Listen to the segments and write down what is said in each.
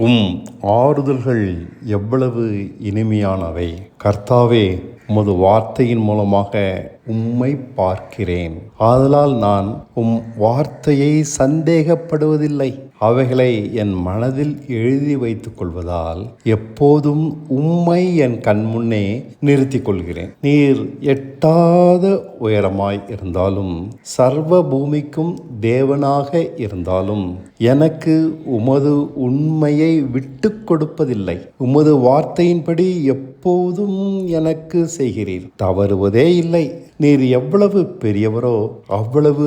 உம் ஆறுதல்கள் எவ்வளவு இனிமையானவை. கர்த்தாவே உமது வார்த்தையின் மூலமாக உம்மை பார்க்கிறேன். ஆதலால் நான் உம் வார்த்தையை சந்தேகப்படுவதில்லை. அவைகளை என் மனதில் எழுதி வைத்துக் கொள்வதால் எப்போதும் உம்மை என் கண்முன்னே நிறுத்திக் கொள்கிறேன். நீர் எட்டாத உயரமாய் இருந்தாலும் சர்வ பூமிக்கும் தேவனாக இருந்தாலும் எனக்கு உமது உண்மையை விட்டு கொடுப்பதில்லை. உமது வார்த்தையின்படி எப்போதும் எனக்கு செய்கிறீர். தவறுவதே இல்லை. நீர் எவ்வளவு பெரியவரோ அவ்வளவு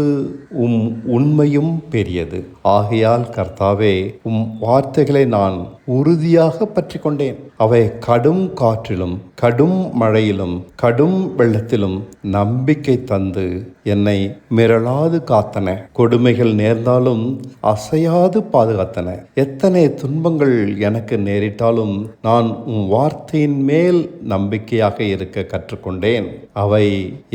உம் உண்மையும் பெரியது. ஆகையால் கர்த்தாவே உம் வார்த்தைகளை நான் உறுதியாக பற்றி கொண்டேன் அவை கடும் காற்றிலும் கடும் மழையிலும் கடும் வெள்ளத்திலும் நம்பிக்கை தந்து என்னை மிரளாது காத்தன. கொடுமைகள் நேர்ந்தாலும் அசையாது பாதுகாத்தன. எத்தனை துன்பங்கள் எனக்கு நேரிட்டாலும் நான் உன் வார்த்தையின் மேல் நம்பிக்கையாக இருக்க கற்றுக்கொண்டேன். அவை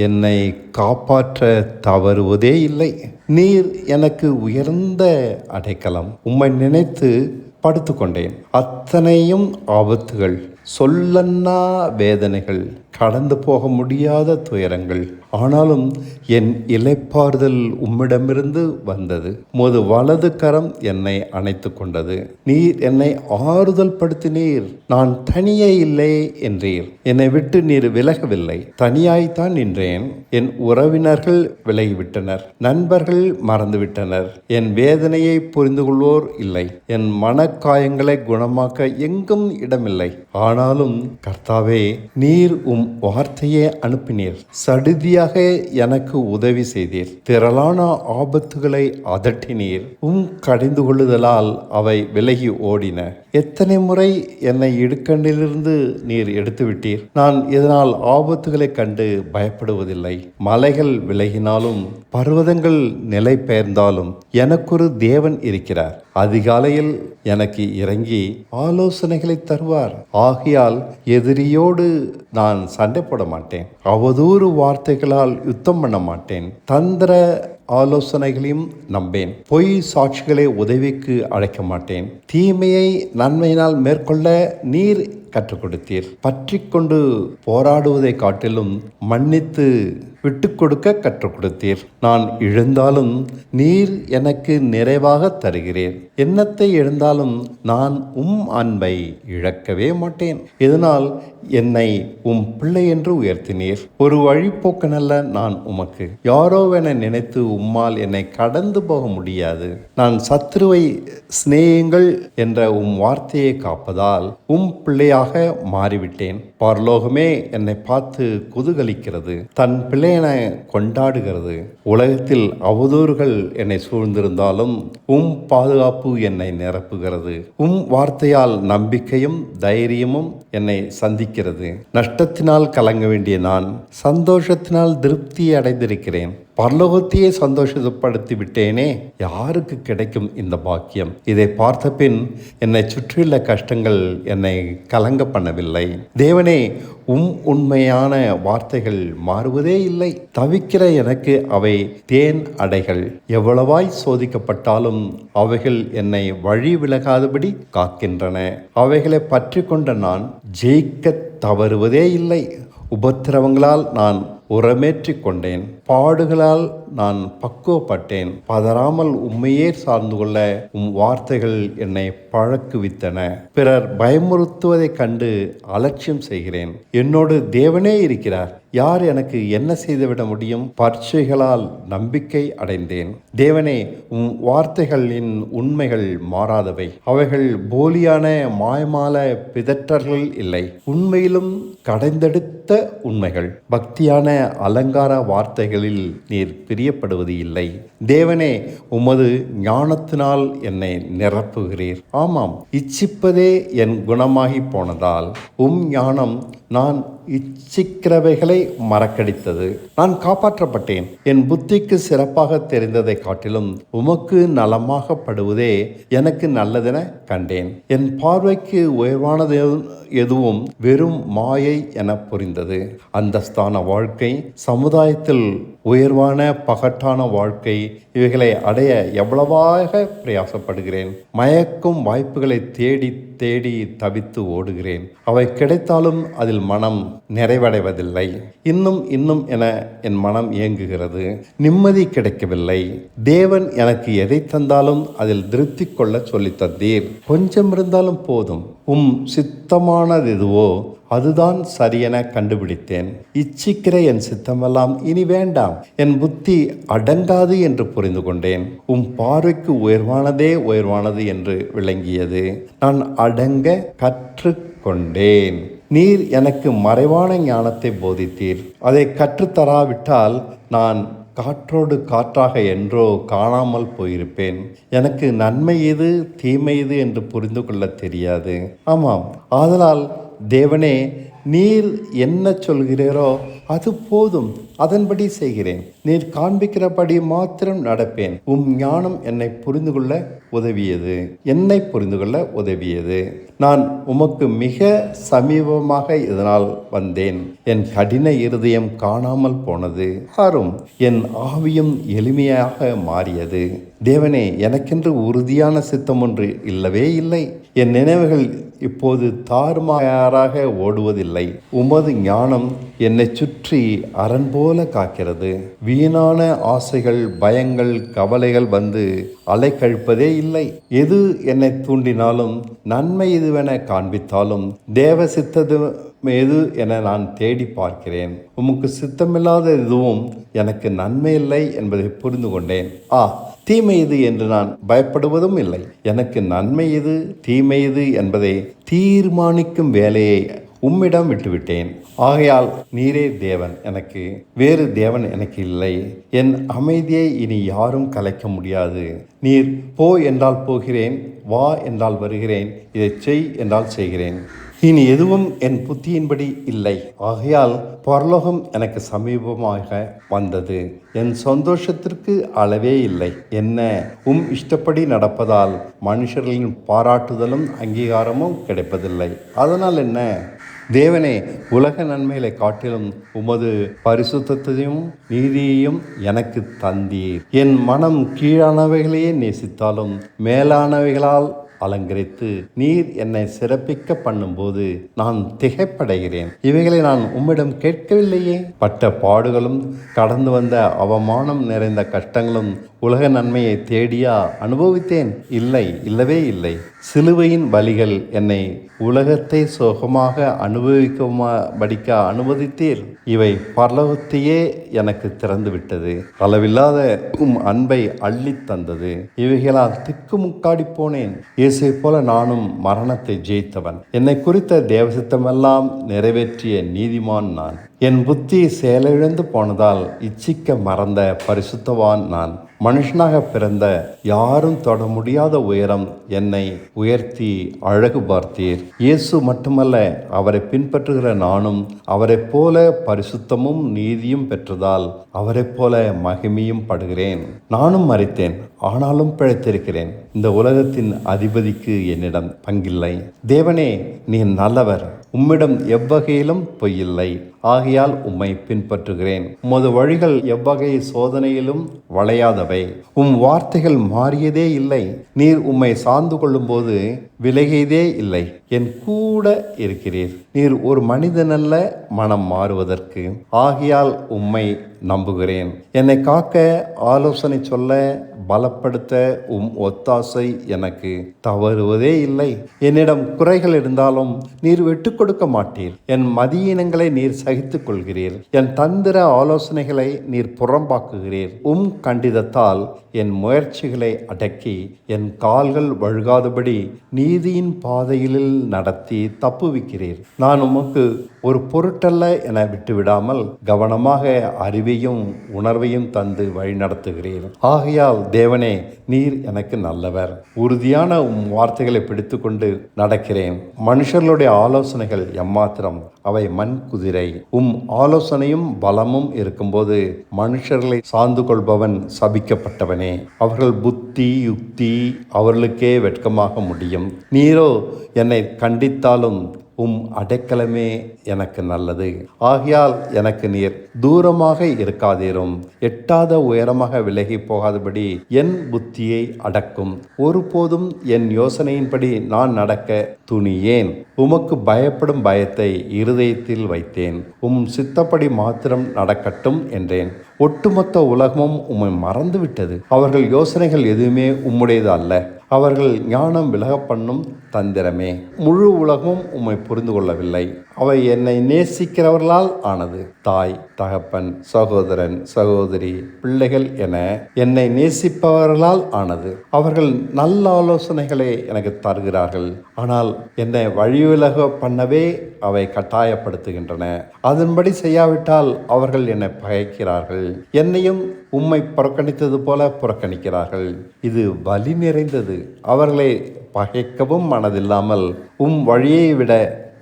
என்னை காப்பாற்ற தவறுவதே இல்லை. நீர் எனக்கு உயர்ந்த அடைக்கலம். உம்மை நினைத்து படுத்துக்கொண்டேன். அத்தனையும் ஆபத்துகள். சொல்லன்னா வேதனைகள் கடந்து போக முடியாத துயரங்கள். ஆனாலும் என் இலைப்பாறுதல் உம்மிடமிருந்து வந்தது. உமது வலது கரம் என்னை அணைத்து கொண்டது. நீர் என்னை ஆறுதல் படுத்தினீர். நான் தனியே இல்லை என்றீர். என்னை விட்டு நீர் விலகவில்லை. தனியாய்த்தான் நின்றேன். என் உறவினர்கள் விலகிவிட்டனர். நண்பர்கள் மறந்துவிட்டனர். என் வேதனையை புரிந்து கொள்வோர் இல்லை. என் மனக்காயங்களை குணமாக்க எங்கும் இடமில்லை. ஆனால் ஆனாலும் கர்த்தாவே நீர் உம் வார்த்தையே அனுப்பினீர். சடுதியாக எனக்கு உதவி செய்தீர். திரளான ஆபத்துகளை அதட்டினீர். உம் கடிந்து கொள்ளுதலால் அவை விலகி ஓடின. எத்தனை முறை என்னை இடுக்கண்ணிலிருந்து நீர் எடுத்துவிட்டீர். நான் இதனால் ஆபத்துகளை கண்டு பயப்படுவதில்லை. மலைகள் விலகினாலும் பர்வதங்கள் நிலை பெயர்ந்தாலும் எனக்கொரு தேவன் இருக்கிறார். அதிகாலையில் எனக்கு இறங்கி ஆலோசனைகளை தருவார். ஆகையால் எதிரியோடு நான் சண்டை போட மாட்டேன். அவதூறு வார்த்தைகளால் யுத்தம் பண்ண மாட்டேன். தந்திர ஆலோசனைகளையும் நம்பேன். பொய் சாட்சிகளை உதவிக்கு அழைக்க மாட்டேன். தீமையை நன்மையினால் மேற்கொள்ள நீர் கற்றுக் கொடுத்தீர். பற்றி கொண்டு போராடுவதை காட்டிலும் மன்னித்து விட்டு கொடுக்க கற்றுக் கொடுத்தீர். நான் இழந்தாலும் நீர் எனக்கு நிறைவாக தருகிறீர் என்னத்தை எழுந்தாலும் நான் உம் அன்பை இழக்கவே மாட்டேன். இதனால் என்னை உம் பிள்ளை என்று உயர்த்தினீர்? ஒரு வழிப்போக்கனல்ல நான் உமக்கு. யாரோவென நினைத்து உம்மால் என்னை கடந்து போக முடியாது. நான் சத்ருவை சிநேகங்கள் என்ற உம் வார்த்தையை காப்பதால் உம் பிள்ளையாக மாறிவிட்டேன். பரலோகமே என்னை பார்த்து குதூகலிக்கிறது. தன் பிள்ளை என கொண்டாடுகிறது. உலகத்தில் அவதூறுகள் என்னை சூழ்ந்திருந்தாலும் உம் பாதுகாப்பு என்னை நிரப்புகிறது. உம் வார்த்தையால் நம்பிக்கையும் தைரியமும் என்னை சந்திக்கிறது. நஷ்டத்தினால் கலங்க வேண்டிய நான் சந்தோஷத்தினால் திருப்தி அடைந்திருக்கிறேன். பரலோகத்தையே சந்தோஷப்படுத்தி விட்டேனே யாருக்கு கிடைக்கும் இந்த பாக்கியம்? இதை பார்த்த பின் என்னை சுற்றியுள்ள கஷ்டங்கள் என்னை கலங்க பண்ணவில்லை. தேவனே உம் உண்மையான வார்த்தைகள் மாறுவதே இல்லை. தவிக்கிற எனக்கு அவை தேன் அடைகள். எவ்வளவாய் சோதிக்கப்பட்டாலும் அவைகள் என்னை வழி விலகாதபடி காக்கின்றன. அவைகளை பற்றி கொண்ட நான் ஜெயிக்க தவறுவதே இல்லை. உபத்திரவங்களால் நான் உரமேற்றிக் கொண்டேன். பாடுகளால் நான் பக்குவப்பட்டேன். பதறாமல் உண்மையே சார்ந்து கொள்ள உம் வார்த்தைகள் என்னை பழக்குவித்தன. பிறர் பயமுறுத்துவதைக் கண்டு அலட்சியம் செய்கிறேன். என்னோடு தேவனே இருக்கிறார். யார் எனக்கு என்ன செய்துவிட முடியும்? பர்ச்சைகளால் நம்பிக்கை அடைந்தேன். தேவனே உம் வார்த்தைகளின் உண்மைகள் மாறாதவை. அவைகள் போலியான மாயமால பிதற்றல்கள் இல்லை. உண்மையிலும் கடைந்தெடுத்த உண்மைகள். பக்தியான அலங்கார வார்த்தைகள் வார்த்தைகளில் நீர் பிரியப்படுவது இல்லை. தேவனே உமது ஞானத்தினால் என்னை நிரப்புகிறீர். ஆமாம் இச்சிப்பதே என் குணமாகி போனதால் உம் ஞானம் நான் இச்சிக்கிறவைகளை மறக்கடித்தது. நான் காப்பாற்றப்பட்டேன். என் புத்திக்கு சிறப்பாக தெரிந்ததை காட்டிலும் உமக்கு நலமாகப்படுவதே எனக்கு நல்லதென கண்டேன். என் பார்வைக்கு உயர்வானது எதுவும் வெறும் மாயை என புரிந்தது. அந்தஸ்தான வாழ்க்கை சமுதாயத்தில் உயர்வான பகட்டான வாழ்க்கை இவைகளை அடைய எவ்வளவாக பிரயாசப்படுகிறேன்? மயக்கும் வாய்ப்புகளை தேடி தேடி தவித்து ஓடுகிறேன். அவை கிடைத்தாலும் அதில் மனம் நிறைவடைவதில்லை. இன்னும் இன்னும் என என் மனம் இயங்குகிறது நிம்மதி கிடைக்கவில்லை. தேவன் எனக்கு எதை தந்தாலும் அதில் திருப்தி கொள்ள சொல்லித் தந்தீர். கொஞ்சம் இருந்தாலும் போதும். உம் சித்தமானது எதுவோ அதுதான் சரியென கண்டுபிடித்தேன். இச்சிக்கிற என் சித்தமெல்லாம் இனி வேண்டாம். என் புத்தி அடங்காது என்று புரிந்து கொண்டேன். உம் பார்வைக்கு உயர்வானதே உயர்வானது என்று விளங்கியது. நான் அடங்க கற்றுக்கொண்டேன் நீர் எனக்கு மறைவான ஞானத்தை போதித்தீர். அதை கற்றுத்தராவிட்டால் நான் காற்றோடு காற்றாக என்றோ காணாமல் போயிருப்பேன். எனக்கு நன்மை எது தீமை எது என்று புரிந்து கொள்ள தெரியாது. ஆமாம் ஆதலால் தேவனே நீர் என்ன சொல்கிறீரோ அது போதும் அதன்படி செய்கிறேன். நீர் காண்பிக்கிறபடி மாத்திரம் நடப்பேன். உம் ஞானம் என்னை புரிந்து கொள்ள உதவியது. என்னை புரிந்து கொள்ள உதவியது. நான் உமக்கு மிக சமீபமாக இதனால் வந்தேன். என் கடின இருதயம் காணாமல் போனது. ஆறும் என் ஆவியும் எளிமையாக மாறியது. தேவனே எனக்கென்று உறுதியான சித்தம் ஒன்று இல்லவே இல்லை. என் நினைவுகள் இப்போது தாறுமாறாக ஓடுவதில்லை. உமது ஞானம் என்னை சுற்றி அரண் போல காக்கிறது. வீணான ஆசைகள் பயங்கள் கவலைகள் வந்து அலைக்கழிப்பதே இல்லை. எது என்னை தூண்டினாலும் நன்மை இதுவென காண்பித்தாலும் தேவ சித்தது எது என நான் தேடி பார்க்கிறேன். உமக்கு சித்தமில்லாத எதுவும் எனக்கு நன்மை இல்லை என்பதை புரிந்து கொண்டேன் ஆ தீமை இது என்று நான் பயப்படுவதும் இல்லை. எனக்கு நன்மை இது தீமை இது என்பதை தீர்மானிக்கும் வேலையை உம்மிடம் விட்டுவிட்டேன். ஆகையால் நீரே தேவன் எனக்கு வேறு தேவன் எனக்கு இல்லை. என் அமைதியை இனி யாரும் கலைக்க முடியாது. நீர் போ என்றால் போகிறேன் வா என்றால் வருகிறேன் இதை செய் என்றால் செய்கிறேன். இனி எதுவும் என் புத்தியின்படி இல்லை. ஆகையால் பரலோகம் எனக்கு சமீபமாக வந்தது. என் சந்தோஷத்திற்கு அளவே இல்லை. என்ன? உம் இஷ்டப்படி நடப்பதால் மனுஷர்களின் பாராட்டுதலும் அங்கீகாரமும் கிடைப்பதில்லை. அதனால் என்ன? தேவனே உலக நன்மைகளை காட்டிலும் உமது பரிசுத்தையும் நீதியையும் எனக்கு தந்தீர். என் மனம் கீழானவைகளையே நேசித்தாலும் மேலானவைகளால் அலங்கரித்து நீர் என்னை சிறப்பிக்க பண்ணும்போது நான் திகைப்படைகிறேன். இவைகளை நான் உம்மிடம் கேட்கவில்லையே. பட்ட பாடுகளும் கடந்து வந்த அவமானம் நிறைந்த கஷ்டங்களும் உலக நன்மையை தேடியா அனுபவித்தேன்? இல்லை இல்லவே இல்லை. சிலுவையின் வழிகள் என்னை உலகத்தை சுகமாக அனுபவிக்குமா படிக்க அனுமதித்தீர்? இவை பரலவத்தையே எனக்கு திறந்துவிட்டது. அளவில்லாத உம் அன்பை அள்ளித் தந்தது. இவைகளால் திக்குமுக்காடி போனேன். இயேசை போல நானும் மரணத்தை ஜெயித்தவன். என்னை குறித்த தேவசித்தமெல்லாம் நிறைவேற்றிய நீதிமான் நான். என் புத்தி செயலிழந்து போனதால் இச்சிக்க மறந்த பரிசுத்தவான் நான். மனுஷனாக பிறந்த யாரும் தொட முடியாத உயரம் என்னை உயர்த்தி அழகு பார்த்தீர். இயேசு மட்டுமல்ல அவரை பின்பற்றுகிற நானும் அவரைப் போல பரிசுத்தமும் நீதியும் பெற்றதால் அவரைப் போல மகிமையும் படுகிறேன். நானும் மறித்தேன் ஆனாலும் பிழைத்திருக்கிறேன். இந்த உலகத்தின் அதிபதிக்கு என்னிடம் பங்கில்லை. தேவனே நீ நல்லவர். உம்மிடம் எவ்வகையிலும் பொய்யில்லை ஆகையால் உம்மை பின்பற்றுகிறேன். உமது வழிகள் எவ்வகை சோதனையிலும் வளையாதவை. உம் வார்த்தைகள் மாறியதே இல்லை. நீர் உம்மை சார்ந்து கொள்ளும்போது விலகியதே இல்லை. என் கூட இருக்கிறீர். நீர் ஒரு மனிதனல்ல மனம் மாறுவதற்கு. ஆகையால் உம்மை நம்புகிறேன். என்னை காக்க ஆலோசனை சொல்ல பலப்படுத்த உம் ஒத்தாசை எனக்கு தவறுவதே இல்லை. என்னிடம் குறைகள் இருந்தாலும் நீர் விட்டு கொடுக்க மாட்டீர். என் மதியினங்களை நீர் சகித்துக் கொள்கிறீர் என் தந்திர ஆலோசனைகளை நீர் புறம்பாக்குகிறீர். உம் கண்டிதத்தால் என் முயற்சிகளை அடக்கி என் கால்கள் வழுகாதபடி நீதியின் பாதையில் நடத்தி தப்புவிக்கிறீர். நான் உமக்கு ஒரு பொருட்டல்ல என விட்டுவிடாமல் கவனமாக அறிவையும் உணர்வையும் தந்து வழிநடத்துகிறீர். ஆகையால் தேவனே நீர் எனக்கு நல்லவர். உறுதியான உம் வார்த்தைகளை பிடித்துக்கொண்டு நடக்கிறேன். மனுஷர்களுடைய ஆலோசனைகள் எம்மாத்திரம்? அவை மண் குதிரை உம் ஆலோசனையும் பலமும் இருக்கும்போது மனுஷர்களை சார்ந்து கொள்பவன் சபிக்கப்பட்டவனே. அவர்கள் புத்தி யுக்தி அவர்களுக்கே வெட்கமாக முடியும். நீரோ என்னை கண்டித்தாலும் உம் அடைக்கலமே எனக்கு நல்லது. ஆகையால் எனக்கு நீர் தூரமாக இருக்காதீரும். எட்டாத உயரமாக விலகி போகாதபடி என் புத்தியை அடக்கும். ஒருபோதும் என் யோசனையின்படி நான் நடக்க துணியேன். உமக்கு பயப்படும் பயத்தை இருதயத்தில் வைத்தேன். உம் சித்தப்படி மாத்திரம் நடக்கட்டும் என்றேன். ஒட்டுமொத்த உலகமும் உம்மை மறந்துவிட்டது. அவர்கள் யோசனைகள் எதுவுமே உம்முடையது அல்ல. அவர்கள் ஞானம் விலக பண்ணும் தந்திரமே. முழு உலகமும் உம்மை புரிந்து கொள்ளவில்லை. அவை என்னை நேசிக்கிறவர்களால் ஆனது. தாய் தகப்பன் சகோதரன் சகோதரி பிள்ளைகள் என என்னை நேசிப்பவர்களால் ஆனது. அவர்கள் நல்ல ஆலோசனைகளை எனக்கு தருகிறார்கள். ஆனால் என்னை வழிவிலக பண்ணவே அவை கட்டாயப்படுத்துகின்றன. அதன்படி செய்யாவிட்டால் அவர்கள் என்னை பகைக்கிறார்கள். என்னையும் உம்மை புறக்கணித்தது போல புறக்கணிக்கிறார்கள். இது வலி நிறைந்தது. அவர்களை பகைக்கவும் மனதில்லாமல் உம் வழியை விட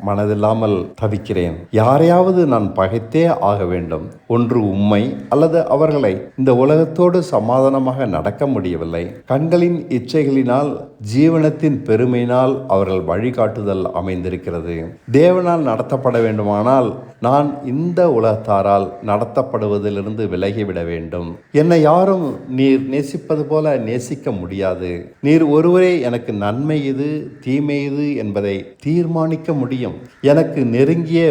மனதில்லாமல் தவிக்கிறேன். யாரையாவது நான் பகைத்தே ஆக வேண்டும். ஒன்று உம்மை அல்லது அவர்களை. இந்த உலகத்தோடு சமாதானமாக நடக்க முடியவில்லை. கண்களின் இச்சைகளினால் ஜீவனத்தின் பெருமையினால் அவர்கள் வழிகாட்டுதல் அமைந்திருக்கிறது. தேவனால் நடத்தப்பட வேண்டுமானால் நான் இந்த உலகத்தாரால் நடத்தப்படுவதிலிருந்து விலகிவிட வேண்டும். என்னை யாரும் நீர் நேசிப்பது போல நேசிக்க முடியாது. நீர் ஒருவரே எனக்கு நன்மை இது தீமை இது என்பதை தீர்மானிக்க முடியும். எனக்கு நெருங்கிய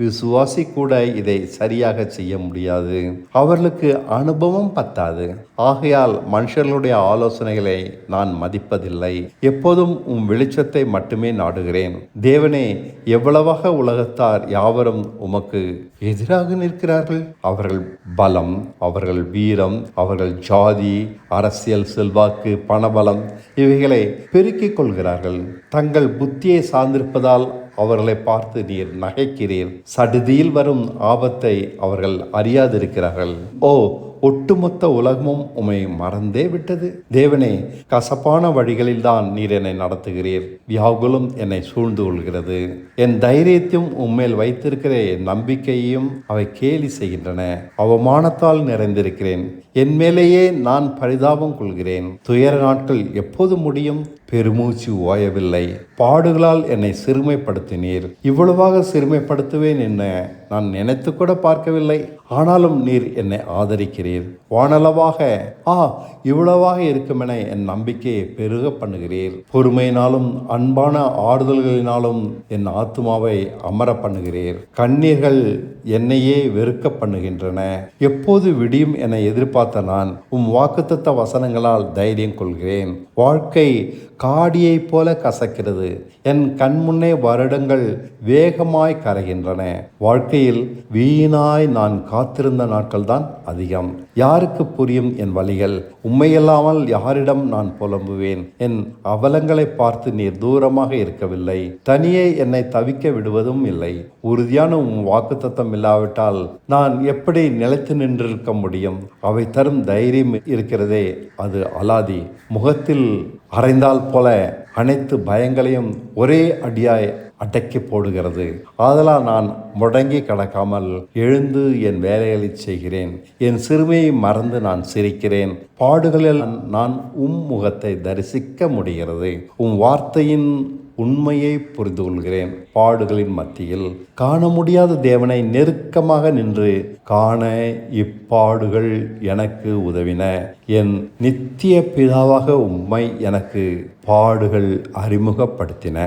விசுவாசி கூட இதை சரியாக செய்ய முடியாது. அவர்களுக்கு அனுபவம் பத்தாது. ஆகையால் மனுஷர்களுடைய ஆலோசனைகளை நான் மதிப்பதில்லை. எப்போதும் உம் வெளிச்சத்தை மட்டுமே நாடுகிறேன். தேவனே எவ்வளவாக உலகத்தார் யாவரும் உமக்கு எதிராக நிற்கிறார்கள்? அவர்கள் பலம் அவர்கள் வீரம் அவர்கள் ஜாதி அரசியல் செல்வாக்கு பணபலம் இவைகளை பெருக்கிக் கொள்கிறார்கள். தங்கள் புத்தியை சார்ந்திருப்பதால் அவர்களை பார்த்து நீர் நகைக்கிறீர். சடுதியில் வரும் ஆபத்தை அவர்கள் அறியாதிருக்கிறார்கள். ஓ ஒட்டுமொத்த உலகமும் உமை மறந்தே விட்டது. தேவனே கசப்பான வழிகளில்தான் நீர் என்னை நடத்துகிறீர். வியாகுலம் என்னை சூழ்ந்து கொள்கிறது. என் தைரியத்தையும் உம்மேல் வைத்திருக்கிற என் நம்பிக்கையையும் அவை கேலி செய்கின்றன. அவமானத்தால் நிறைந்திருக்கிறேன். என் மேலேயே நான் பரிதாபம் கொள்கிறேன். துயர நாட்கள் எப்போது முடியும்? பெருமூச்சு ஓயவில்லை. பாடுகளால் என்னை சிறுமைப்படுத்தினீர். இவ்வளவாக சிறுமைப்படுத்துவேன் என்ன நான் நினைத்து கூட பார்க்கவில்லை. ஆனாலும் நீர் என்னை ஆதரிக்கிறேன் பண்ணுகிறீர் வானளவாக ஆ இவ்வளவாக இருக்குமென என் நம்பிக்கையை பெருக பண்ணுகிறீர். பொறுமையினாலும் அன்பான ஆறுதல்களினாலும் என் ஆத்மாவை அமர பண்ணுகிறீர். கண்ணீர்கள் என்னையே வெறுக்க பண்ணுகின்றன. எப்போது விடியும் என எதிர்பார்த்த நான் உம் வாக்குத்தத்த வசனங்களால் தைரியம் கொள்கிறேன். வாழ்க்கை காடியைப் போல கசக்கிறது. என் கண்முன்னே வருடங்கள் வேகமாய் கரைகின்றன. வாழ்க்கையில் வீணாய் நான் காத்திருந்த நாட்கள்தான் அதிகம். யாருக்கு புரியும் என் வழிகள்? உண்மையில்லாமல் யாரிடம் நான் புலம்புவேன்? என் அவலங்களை பார்த்து நீர் தூரமாக இருக்கவில்லை. தனியே என்னை தவிக்க விடுவதும் இல்லை. உறுதியான உன் வாக்குத்தத்தம் இல்லாவிட்டால் நான் எப்படி நிலைத்து நின்றிருக்க முடியும்? அவை தரும் தைரியம் இருக்கிறதே அது அலாதி. முகத்தில் அறைந்தால் போல அனைத்து பயங்களையும் ஒரே அடியாய் அடக்கி போடுகிறது. ஆதலால் நான் முடங்கி கிடக்காமல் எழுந்து என் வேலைகளை செய்கிறேன். என் சிறுமையை மறந்து நான் சிரிக்கிறேன். பாடுகளில் நான் உம் முகத்தை தரிசிக்க முடிகிறது. உம் வார்த்தையின் உண்மையை புரிந்து கொள்கிறேன் பாடுகளின் மத்தியில் காண முடியாத தேவனை நெருக்கமாக நின்று காண இப்பாடுகள் எனக்கு உதவின. என் நித்திய பிதாவாக உம்மை எனக்கு பாடுகள் அறிமுகப்படுத்தின.